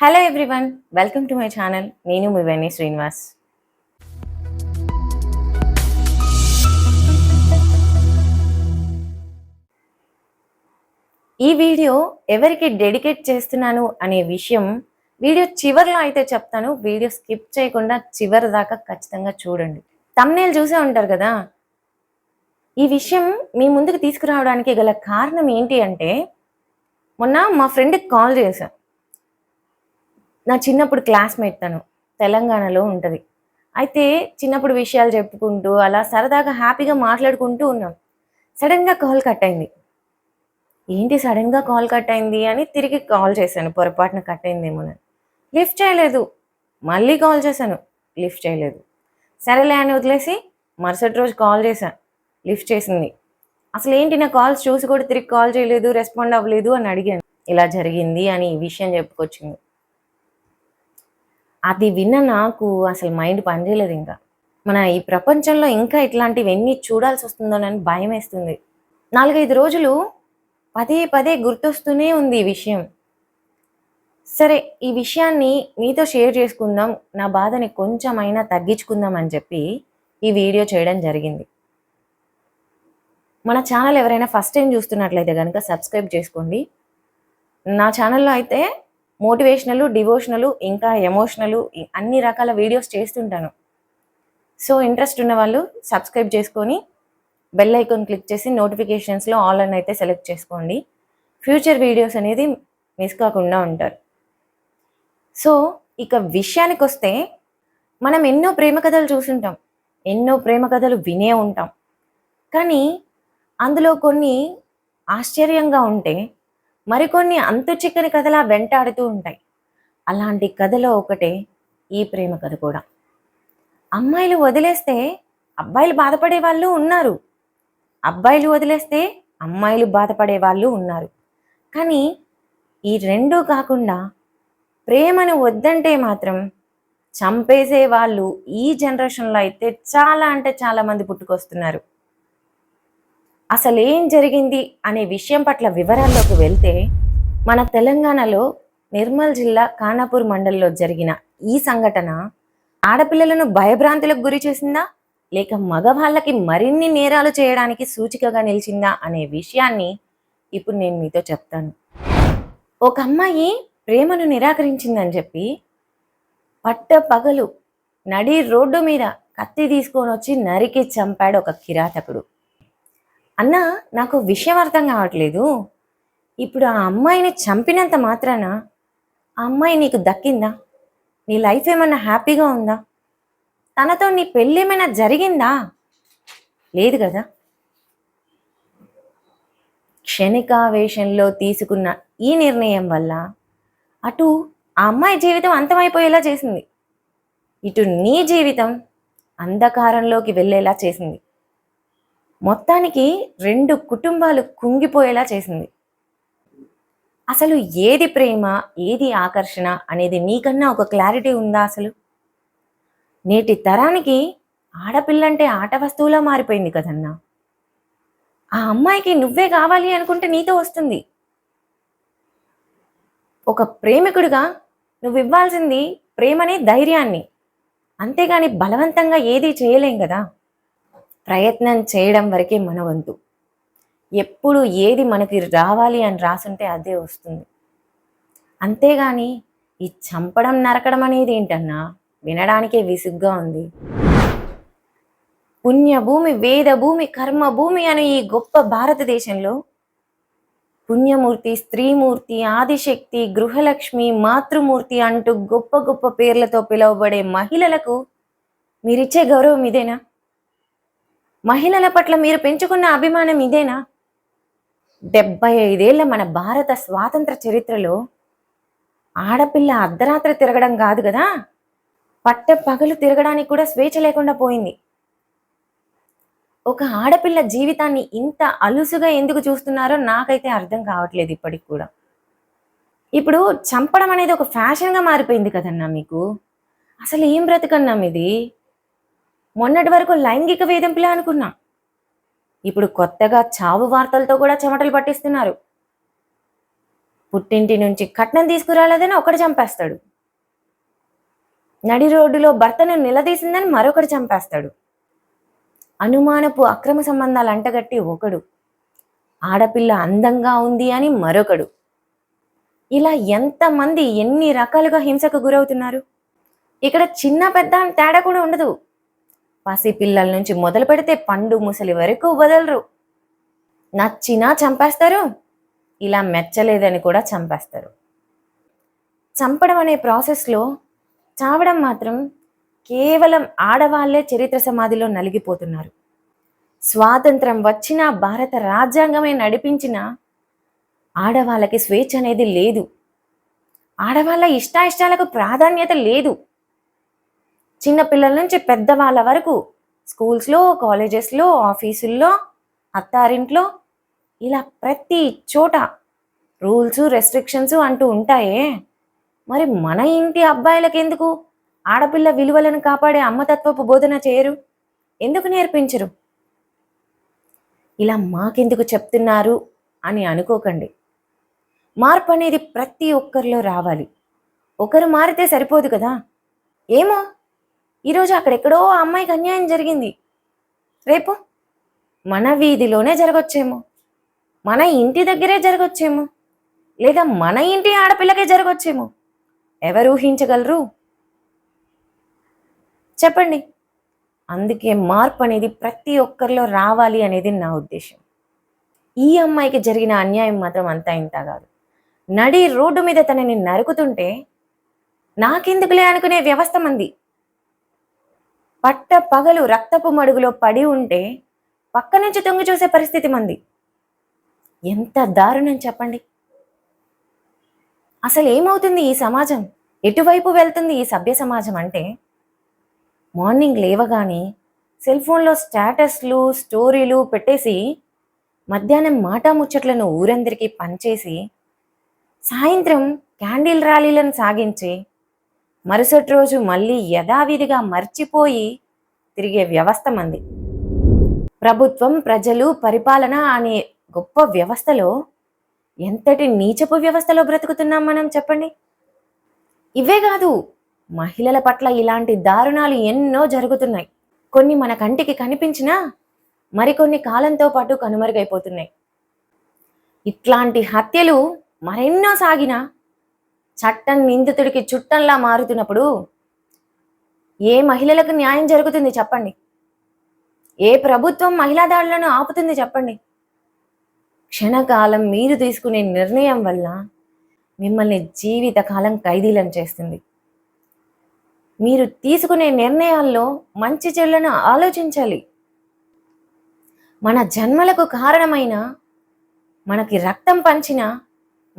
Hello everyone welcome to my channel నేను మీ వెన్నీ శ్రీనివాస్. ఈ వీడియో ఎవరికి డెడికేట్ చేస్తున్నాను అనే విషయం వీడియో చివరిలో అయితే చెప్తాను. వీడియో స్కిప్ చేయకుండా చివరి దాకా ఖచ్చితంగా చూడండి. తమ్నేలు చూసే ఉంటారు కదా? ఈ విషయం మీ ముందుకు తీసుకురావడానికి గల కారణం ఏంటి అంటే మొన్న మా ఫ్రెండ్కి కాల్ చేశాను నా చిన్నప్పుడు క్లాస్మేట్ తను తెలంగాణలో ఉంటుంది. అయితే చిన్నప్పుడు విషయాలు చెప్పుకుంటూ అలా సరదాగా హ్యాపీగా మాట్లాడుకుంటూ ఉన్నాం. సడన్గా కాల్ కట్ అయింది. ఏంటి సడన్గా కాల్ కట్ అయింది అని తిరిగి కాల్ చేశాను పొరపాటున కట్ అయిందేమోనని లిఫ్ట్ చేయలేదు. మళ్ళీ కాల్ చేశాను లిఫ్ట్ చేయలేదు. సరేలే అని వదిలేసి మరుసటి రోజు కాల్ చేశాను లిఫ్ట్ చేసింది. అసలు ఏంటి నా కాల్స్ చూసి కూడా తిరిగి కాల్ చేయలేదు రెస్పాండ్ అవ్వలేదు అని అడిగాను. ఇలా జరిగింది అని ఈ విషయం చెప్పుకొచ్చింది. అది విన్న నాకు అసలు మైండ్ పనిచేయలేదు ఇంకా. మన ఈ ప్రపంచంలో ఇంకా ఇట్లాంటివి ఎన్ని చూడాల్సి వస్తుందోనని భయం వేస్తుంది. నాలుగైదు రోజులు పదే పదే గుర్తొస్తూనే ఉంది ఈ విషయం. సరే ఈ విషయాన్ని మీతో షేర్ చేసుకుందాం. నా బాధని కొంచెమైనా తగ్గించుకుందాం అని చెప్పి ఈ వీడియో చేయడం జరిగింది. మన ఛానల్ ఎవరైనా ఫస్ట్ టైం చూస్తున్నట్లయితే కనుక సబ్స్క్రైబ్ చేసుకోండి. నా ఛానల్లో అయితే మోటివేషనల్ డివోషనల్ ఇంకా ఎమోషనల్ అన్ని రకాల వీడియోస్ చేస్తుంటాను. సో ఇంట్రెస్ట్ ఉన్న వాళ్ళు సబ్స్క్రైబ్ చేసుకొని బెల్ ఐకాన్ క్లిక్ చేసి నోటిఫికేషన్స్లో ఆల్ అని అయితే సెలెక్ట్ చేసుకోండి. ఫ్యూచర్ వీడియోస్ అనేది మిస్ కాకుండా ఉంటారు. సో ఇక విషయానికి వస్తే మనం ఎన్నో ప్రేమ కథలు చూసుంటాం. ఎన్నో ప్రేమ కథలు వినే ఉంటాం. కానీ అందులో కొన్ని ఆశ్చర్యంగా ఉంటే మరికొన్ని అంతు చిక్కని కథలా వెంటాడుతూ ఉంటాయి. అలాంటి కథలో ఒకటే ఈ ప్రేమ కథ కూడా. అమ్మాయిలు వదిలేస్తే అబ్బాయిలు బాధపడే వాళ్ళు ఉన్నారు. అబ్బాయిలు వదిలేస్తే అమ్మాయిలు బాధపడే వాళ్ళు ఉన్నారు. కానీ ఈ రెండూ కాకుండా ప్రేమను వద్దంటే మాత్రం చంపేసే వాళ్ళు ఈ జనరేషన్లో అయితే చాలా అంటే చాలా మంది పుట్టుకొస్తున్నారు. అసలు ఏం జరిగింది అనే విషయం పట్ల వివరాల్లోకి వెళ్తే మన తెలంగాణలో నిర్మల్ జిల్లా ఖానాపూర్ మండలంలో జరిగిన ఈ సంఘటన ఆడపిల్లలను భయభ్రాంతులకు గురి చేసిందా? లేక మగవాళ్ళకి మరిన్ని నేరాలు చేయడానికి సూచికగా నిలిచిందా అనే విషయాన్ని ఇప్పుడు నేను మీతో చెప్తాను. ఒక అమ్మాయి ప్రేమను నిరాకరించిందని చెప్పి పట్ట పగలు నడి రోడ్డు మీద కత్తి తీసుకొని వచ్చి నరికి చంపాడు ఒక కిరాతకుడు. అన్న నాకు విషయం అర్థం కావట్లేదు. ఇప్పుడు ఆ అమ్మాయిని చంపినంత మాత్రాన ఆ అమ్మాయి నీకు దక్కిందా? నీ లైఫ్ ఏమైనా హ్యాపీగా ఉందా? తనతో నీ పెళ్ళి ఏమైనా జరిగిందా? లేదు కదా. క్షణికావేశంలో తీసుకున్న ఈ నిర్ణయం వల్ల అటు ఆ అమ్మాయి జీవితం అంతమైపోయేలా చేసింది. ఇటు నీ జీవితం అంధకారంలోకి వెళ్ళేలా చేసింది. మొత్తానికి రెండు కుటుంబాలు కుంగిపోయేలా చేసింది. అసలు ఏది ప్రేమ ఏది ఆకర్షణ అనేది నీకన్నా ఒక క్లారిటీ ఉందా అసలు? నేటి తరానికి ఆడపిల్లంటే ఆట వస్తువులా మారిపోయింది కదన్నా. ఆ అమ్మాయికి నువ్వే కావాలి అనుకుంటే నీతో వస్తుంది. ఒక ప్రేమికుడిగా నువ్వు ఇవ్వాల్సింది ప్రేమని ధైర్యాన్ని. అంతేగాని బలవంతంగా ఏది చేయలేం కదా. ప్రయత్నం చేయడం వరకే మన వంతు. ఎప్పుడు ఏది మనకి రావాలి అని రాసుంటే అదే వస్తుంది. అంతేగాని ఈ చంపడం నరకడం అనేది ఏంటన్నా? వినడానికే విసుగ్గా ఉంది. పుణ్యభూమి వేద భూమి కర్మభూమి అనే ఈ గొప్ప భారతదేశంలో పుణ్యమూర్తి స్త్రీమూర్తి ఆదిశక్తి గృహలక్ష్మి మాతృమూర్తి అంటూ గొప్ప గొప్ప పేర్లతో పిలువబడే మహిళలకు మీరిచ్చే గౌరవం ఇదేనా? మహిళల పట్ల మీరు పెంచుకున్న అభిమానం ఇదేనా? డెబ్బై ఐదేళ్ళ మన భారత స్వాతంత్ర చరిత్రలో ఆడపిల్ల అర్ధరాత్రి తిరగడం కాదు కదా? పట్ట పగలు తిరగడానికి కూడా స్వేచ్ఛ లేకుండా పోయింది. ఒక ఆడపిల్ల జీవితాన్ని ఇంత అలుసుగా ఎందుకు చూస్తున్నారో నాకైతే అర్థం కావట్లేదు ఇప్పటికి కూడా. ఇప్పుడు చంపడం అనేది ఒక ఫ్యాషన్గా మారిపోయింది కదన్నా మీకు? అసలు ఏం బ్రతకన్నా ఇది? మొన్నటి వరకు లైంగిక వేధింపులే అనుకున్నా. ఇప్పుడు కొత్తగా చావు వార్తలతో కూడా చెమటలు పట్టిస్తున్నారు. పుట్టింటి నుంచి కట్నం తీసుకురాలేదని ఒకటి చంపేస్తాడు. నడి రోడ్డులో భర్తను నిలదీసిందని మరొకటి చంపేస్తాడు. అనుమానపు అక్రమ సంబంధాలు అంటగట్టి ఒకడు. ఆడపిల్ల అందంగా ఉంది అని మరొకడు. ఇలా ఎంతమంది ఎన్ని రకాలుగా హింసకు గురవుతున్నారు? ఇక్కడ చిన్న పెద్ద తేడా కూడా ఉండదు. పసి పిల్లల నుంచి మొదలు పెడితే పండు ముసలి వరకు వదలరు. నచ్చినా చంపేస్తారు ఇలా మెచ్చలేదని కూడా చంపేస్తారు. చంపడం అనే ప్రాసెస్లో చావడం మాత్రం కేవలం ఆడవాళ్ళే చరిత్ర సమాధిలో నలిగిపోతున్నారు. స్వాతంత్రం వచ్చిన భారత రాజ్యాంగమే నడిపించిన ఆడవాళ్ళకి స్వేచ్ఛ అనేది లేదు. ఆడవాళ్ళ ఇష్టాయిష్టాలకు ప్రాధాన్యత లేదు. చిన్నపిల్లల నుంచి పెద్దవాళ్ళ వరకు స్కూల్స్లో కాలేజెస్లో ఆఫీసుల్లో అత్తారింట్లో ఇలా ప్రతి చోట రూల్స్ రెస్ట్రిక్షన్స్ అంటూ ఉంటాయే. మరి మన ఇంటి అబ్బాయిలకు ఎందుకు ఆడపిల్ల విలువలను కాపాడే అమ్మతత్వపు బోధన చేయరు. ఎందుకు నేర్పించరు? ఇలా మాకెందుకు చెప్తున్నారు అని అనుకోకండి. మార్పు అనేది ప్రతి ఒక్కరిలో రావాలి. ఒకరు మారితే సరిపోదు కదా. ఏమో? ఈరోజు అక్కడెక్కడో ఆ అమ్మాయికి అన్యాయం జరిగింది. రేపు మన వీధిలోనే జరగొచ్చేమో. మన ఇంటి దగ్గరే జరగొచ్చేమో. లేదా మన ఇంటి ఆడపిల్లకే జరగొచ్చేమో. ఎవరు ఊహించగలరు? చెప్పండి. అందుకే మార్పు అనేది ప్రతి ఒక్కరిలో రావాలి అనేది నా ఉద్దేశం. ఈ అమ్మాయికి జరిగిన అన్యాయం మాత్రం అంతా ఇంత కాదు. నడి రోడ్డు మీద తనని నరుకుతుంటే నాకెందుకులే అనుకునే వ్యవస్థ మంది. పట్ట పగలు రక్తపు మడుగులో పడి ఉంటే పక్క నుంచి తొంగి చూసే పరిస్థితి మంది. ఎంత దారుణం చెప్పండి. అసలు ఏమవుతుంది ఈ సమాజం? ఎటువైపు వెళ్తుంది ఈ సభ్య సమాజం అంటే మార్నింగ్ లేవగానే సెల్ ఫోన్లో స్టేటస్లు స్టోరీలు పెట్టేసి మధ్యాహ్నం మాటా ముచ్చట్లను ఊరందరికీ పంచేసి సాయంత్రం క్యాండిల్ ర్యాలీలను సాగించి మరుసటి రోజు మళ్ళీ యథావిధిగా మర్చిపోయి తిరిగే వ్యవస్థ మంది. ప్రభుత్వం ప్రజలు పరిపాలన అనే గొప్ప వ్యవస్థలో ఎంతటి నీచపు వ్యవస్థలో బ్రతుకుతున్నాం మనం చెప్పండి? ఇవే కాదు మహిళల పట్ల ఇలాంటి దారుణాలు ఎన్నో జరుగుతున్నాయి. కొన్ని మన కంటికి కనిపించినా మరికొన్ని కాలంతో పాటు కనుమరుగైపోతున్నాయి. ఇట్లాంటి హత్యలు మరెన్నో సాగినా చట్టం నిందితుడికి చుట్టంలా మారుతున్నప్పుడు ఏ మహిళలకు న్యాయం జరుగుతుంది చెప్పండి? ఏ ప్రభుత్వం మహిళా దాడులను ఆపుతుంది చెప్పండి? క్షణకాలం మీరు తీసుకునే నిర్ణయం వల్ల మిమ్మల్ని జీవితకాలం ఖైదీలను చేస్తుంది. మీరు తీసుకునే నిర్ణయాల్లో మంచి చెడులను ఆలోచించాలి. మన జన్మలకు కారణమైన మనకి రక్తం పంచిన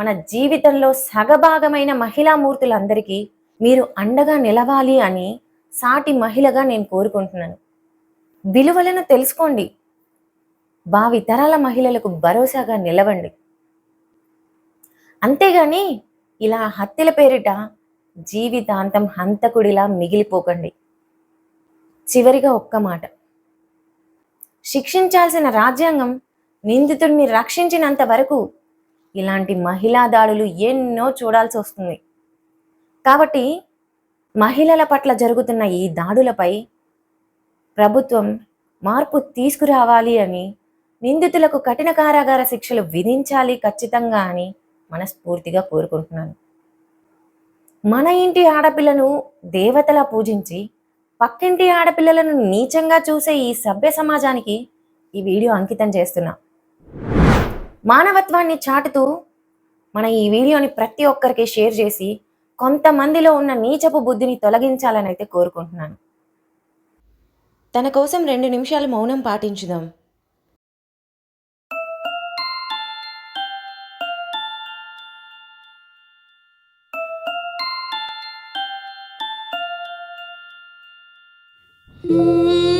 మన జీవితంలో సగభాగమైన మహిళా మూర్తులందరికీ మీరు అండగా నిలవాలి అని సాటి మహిళగా నేను కోరుకుంటున్నాను. విలువలను తెలుసుకోండి. భావి తరాల మహిళలకు భరోసాగా నిలవండి. అంతేగాని ఇలా హత్యల పేరిట జీవితాంతం హంతకుడిలా మిగిలిపోకండి. చివరిగా ఒక్క మాట. శిక్షించాల్సిన రాజ్యాంగం నిందితుడిని రక్షించినంత వరకు ఇలాంటి మహిళా దాడులు ఎన్నో చూడాల్సి వస్తుంది. కాబట్టి మహిళల పట్ల జరుగుతున్న ఈ దాడులపై ప్రభుత్వం మార్పు తీసుకురావాలి అని నిందితులకు కఠిన కారాగార శిక్షలు విధించాలి ఖచ్చితంగా అని మనస్ఫూర్తిగా కోరుకుంటున్నాను. మన ఇంటి ఆడపిల్లను దేవతలా పూజించి పక్కింటి ఆడపిల్లలను నీచంగా చూసే ఈ సభ్య సమాజానికి ఈ వీడియో అంకితం చేస్తున్నా. మానవత్వాన్ని చాటుతూ మన ఈ వీడియోని ప్రతి ఒక్కరికి షేర్ చేసి కొంతమందిలో ఉన్న నీచపు బుద్ధిని తొలగించాలని అయితే కోరుకుంటున్నాను తన కోసం రెండు నిమిషాలు మౌనం పాటించుదాం Mmm. -hmm.